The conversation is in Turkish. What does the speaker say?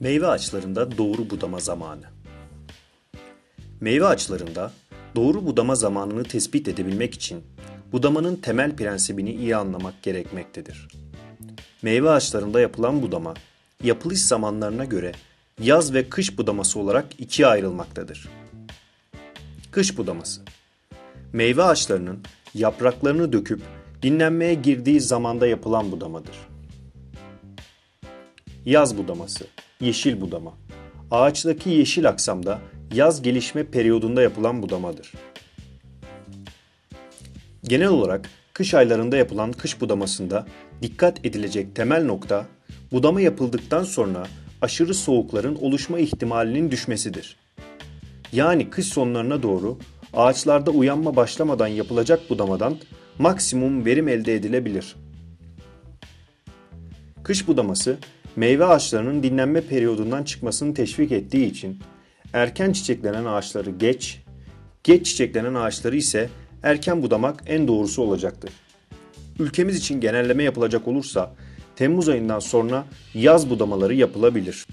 Meyve ağaçlarında doğru budama zamanı. Meyve ağaçlarında doğru budama zamanını tespit edebilmek için budamanın temel prensibini iyi anlamak gerekmektedir. Meyve ağaçlarında yapılan budama, yapılış zamanlarına göre yaz ve kış budaması olarak ikiye ayrılmaktadır. Kış budaması Meyve ağaçlarının yapraklarını döküp dinlenmeye girdiği zamanda yapılan budamadır. Yaz budaması, yeşil budama. Ağaçtaki yeşil aksamda yaz gelişme periyodunda yapılan budamadır. Genel olarak kış aylarında yapılan kış budamasında dikkat edilecek temel nokta budama yapıldıktan sonra aşırı soğukların oluşma ihtimalinin düşmesidir. Yani kış sonlarına doğru ağaçlarda uyanma başlamadan yapılacak budamadan maksimum verim elde edilebilir. Kış budaması meyve ağaçlarının dinlenme periyodundan çıkmasını teşvik ettiği için erken çiçeklenen ağaçları geç, geç çiçeklenen ağaçları ise erken budamak en doğrusu olacaktır. Ülkemiz için genelleme yapılacak olursa Temmuz ayından sonra yaz budamaları yapılabilir.